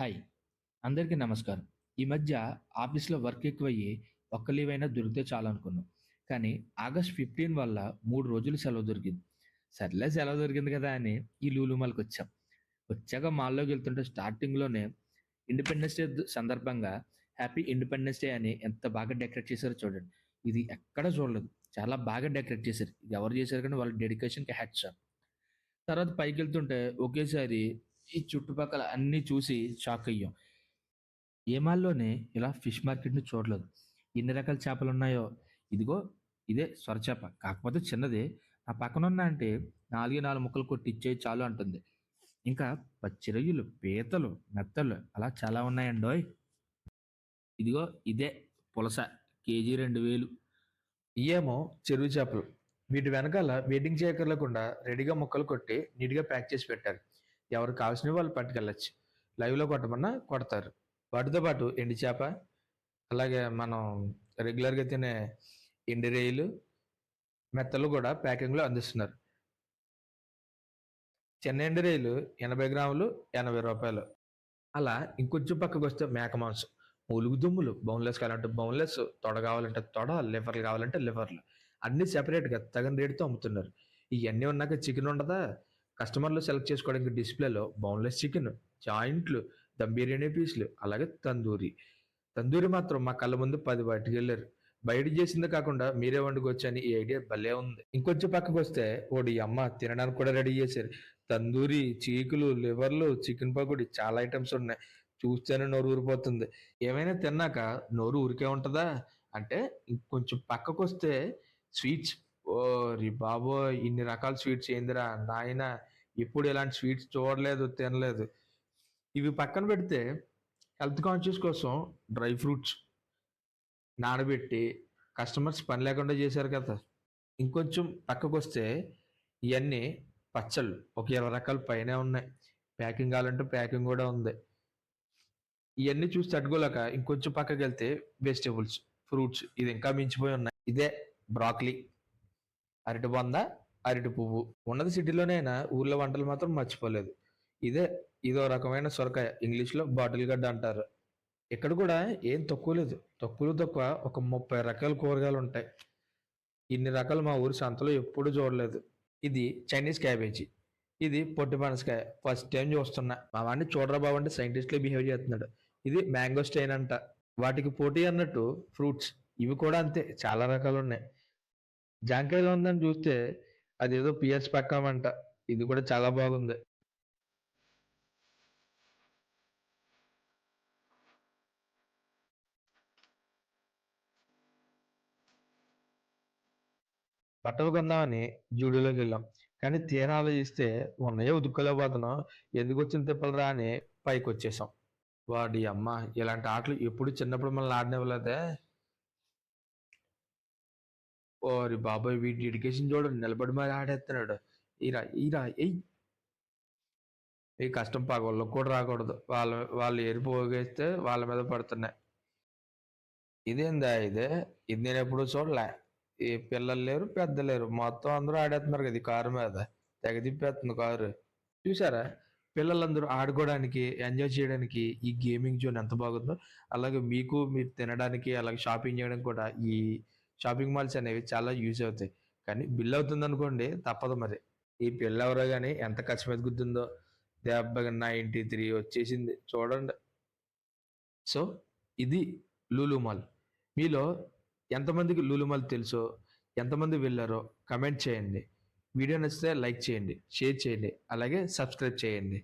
Hi. అందరికీ నమస్కారం. ఈ మధ్య ఆఫీస్లో వర్క్ ఎక్కువయ్యి ఒక్క లీవ్ అయినా దొరికితే చాలా అనుకున్నాం. కానీ ఆగస్ట్ ఫిఫ్టీన్ వల్ల మూడు రోజులు సెలవు దొరికింది. సర్లే సెలవు దొరికింది కదా అని ఈ లూలు మాల్కి వచ్చాం. వచ్చాక మాల్లోకి వెళ్తుంటే స్టార్టింగ్లోనే ఇండిపెండెన్స్ డే సందర్భంగా హ్యాపీ ఇండిపెండెన్స్ డే అని ఎంత బాగా డెకరేట్ చేశారో చూడండి. ఇది ఎక్కడ చూడలేదు. చాలా బాగా డెకరేట్ చేశారు. ఇది ఎవరు చేశారు కానీ వాళ్ళ డెడికేషన్కి హ్యాట్స్ తర్వాత పైకి వెళ్తుంటే ఒకేసారి ఈ చుట్టుపక్కల అన్నీ చూసి షాక్ అయ్యాం. ఏ మాల్లోనే ఇలా ఫిష్ మార్కెట్ని చూడలేదు. ఎన్ని రకాల చేపలు ఉన్నాయో. ఇదిగో ఇదే స్వరచేప కాకపోతే చిన్నది. నా పక్కన ఉన్న అంటే నాలుగే నాలుగు ముక్కలు కొట్టి ఇచ్చే చాలు అంటుంది. ఇంకా పచ్చి రొయ్యలు పీతలు మెత్తలు అలా చాలా ఉన్నాయండోయ్. ఇదిగో ఇదే పులస. కేజీ రెండు వేలు. ఇయేమో చెరువు చేపలు. వీటి వెనకాల వెయిటింగ్ చేయకర్లేకుండా రెడీగా ముక్కలు కొట్టి నీట్గా ప్యాక్ చేసి పెట్టారు. ఎవరు కావాల్సినవి వాళ్ళు పట్టుకెళ్ళచ్చు. లైవ్లో కొట్టమన్నా కొడతారు. వాటితో పాటు ఎండి చేప అలాగే మనం రెగ్యులర్గా తినే ఎండి రేయిలు మెత్తలు కూడా ప్యాకింగ్లో అందిస్తున్నారు. చిన్న ఎండి రేయిలు ఎనభై గ్రాములు ఎనభై రూపాయలు. అలా ఇంకొంచెం పక్కకు వస్తే మేక మాంసం. మూలుగు దుమ్ములు బౌన్లెస్ కావాలంటే బౌన్లెస్ తొడ కావాలంటే తొడ లివర్లు కావాలంటే లివర్లు. అన్ని సెపరేట్గా తగిన రేటుతో అమ్ముతున్నారు. ఇవన్నీ ఉన్నాక చికెన్ ఉండదా? కస్టమర్లు సెలెక్ట్ చేసుకోవడానికి డిస్ప్లేలో బౌన్లెస్ చికెన్ జాయింట్లు దమ్ బిర్యానీ పీసులు అలాగే తందూరి. తందూరి మాత్రం మా కళ్ళ ముందు పది బయటకు వెళ్ళారు. బయట చేసింది కాకుండా మీరే వండుకోవచ్చని ఈ ఐడియా భలే ఉంది. ఇంకొంచెం పక్కకు వస్తే ఓడి అమ్మ తినడానికి కూడా రెడీ చేశారు. తందూరి చీకులు లివర్లు చికెన్ పకోడీ చాలా ఐటమ్స్ ఉన్నాయి. చూస్తేనే నోరు ఊరిపోతుంది. ఏమైనా తిన్నాక నోరు ఊరికే ఉంటుందా? అంటే ఇంకొంచెం పక్కకు వస్తే స్వీట్స్ ఓ రి బాబో ఇన్ని రకాల స్వీట్స్ ఏందిరా నాయన? ఎప్పుడు ఇలాంటి స్వీట్స్ చూడలేదు తినలేదు. ఇవి పక్కన పెడితే హెల్త్ కాన్షియస్ కోసం డ్రై ఫ్రూట్స్ నానబెట్టి కస్టమర్స్ పని లేకుండా చేశారు కదా. ఇంకొంచెం పక్కకు వస్తే ఇవన్నీ పచ్చళ్ళు ఒక ఇరవై రకాల పైనే ఉన్నాయి. ప్యాకింగ్ కావాలంటే ప్యాకింగ్ కూడా ఉంది. ఇవన్నీ చూసి తట్టుకోలేక ఇంకొంచెం పక్కకి వెళ్తే వెజిటేబుల్స్ ఫ్రూట్స్ ఇది ఇంకా మించిపోయి ఉన్నాయి. ఇదే బ్రాక్లీ. అరటి బొంద అరటి పువ్వు. ఉన్నది సిటీలోనైనా ఊళ్ళో ఊర్లో వంటలు మాత్రం మర్చిపోలేదు. ఇదే ఇదో రకమైన సొరకాయ. ఇంగ్లీష్లో బాటిల్ గడ్డ అంటారు. ఇక్కడ కూడా ఏం తక్కువ లేదు. తక్కువలు తక్కువ ఒక ముప్పై రకాల కూరగాయలు ఉంటాయి. ఇన్ని రకాలు మా ఊరి సంతలో ఎప్పుడు చూడలేదు. ఇది చైనీస్ క్యాబేజీ. ఇది పొట్టి పనసకాయ. ఫస్ట్ టైం చూస్తున్నా. మా వాడిని చూడరా బాబు అంటే సైంటిస్ట్లే బిహేవ్ చేస్తున్నాడు. ఇది మ్యాంగో స్టైన్ అంట. వాటికి పోటీ అన్నట్టు ఫ్రూట్స్. ఇవి కూడా అంతే. చాలా రకాలు ఉన్నాయి. జాంకాయలో ఉందని చూస్తే అదేదో పిఎస్ పక్కం అంట ఇది కూడా చాలా బాగుంది. బట్టలు కొందామని జూడియోలోకి వెళ్ళాం. కానీ తీరా ఆలోచిస్తే ఉన్నాయో ఉతుక్కోలేకపోతున్నాం ఎందుకు వచ్చిన తిప్పలరా అని పైకి వచ్చేసాం వాడి అమ్మ ఇలాంటి ఆటలు ఎప్పుడు చిన్నప్పుడు మనల్ని ఆడనివ్వలేదే. ఓరి బాబాయ్ వీడి డెడికేషన్ చూడండి నిలబడి మరి ఆడేస్తున్నాడు ఈరా ఈరా ఎయ్ ఈ కష్టం పగళ్ళకు కూడా రాకూడదు. వాళ్ళ వాళ్ళు ఎరిపోగేస్తే వాళ్ళ మీద పడుతున్నాయి. ఇదేందా ఇదే? ఇది నేను ఎప్పుడు చూడలే. ఈ పిల్లలు లేరు పెద్ద లేరు. మొత్తం అందరూ ఆడేస్తున్నారు కదా ఈ కారు మీద. తెగ తిప్పేస్తుంది కారు. చూసారా? పిల్లలందరూ ఆడుకోవడానికి ఎంజాయ్ చేయడానికి ఈ గేమింగ్ జోన్ ఎంత బాగుందో. అలాగే మీకు మీరు తినడానికి అలాగే షాపింగ్ చేయడానికి కూడా ఈ షాపింగ్ మాల్స్ అనేవి చాలా యూజ్ అవుతాయి. కానీ బిల్ అవుతుంది అనుకోండి తప్పదు మరి. ఈ పిల్ల ఎవరో కానీ ఎంత ఖర్చు మీద గుర్తుందో దెబ్బగా నైంటీ త్రీ వచ్చేసింది చూడండి. సో ఇది లూలు మాల్. మీలో ఎంతమందికి లూలు మాల్ తెలుసో ఎంతమంది వెళ్ళారో కమెంట్ చేయండి. వీడియో నచ్చితే లైక్ చేయండి షేర్ చేయండి అలాగే సబ్స్క్రైబ్ చేయండి.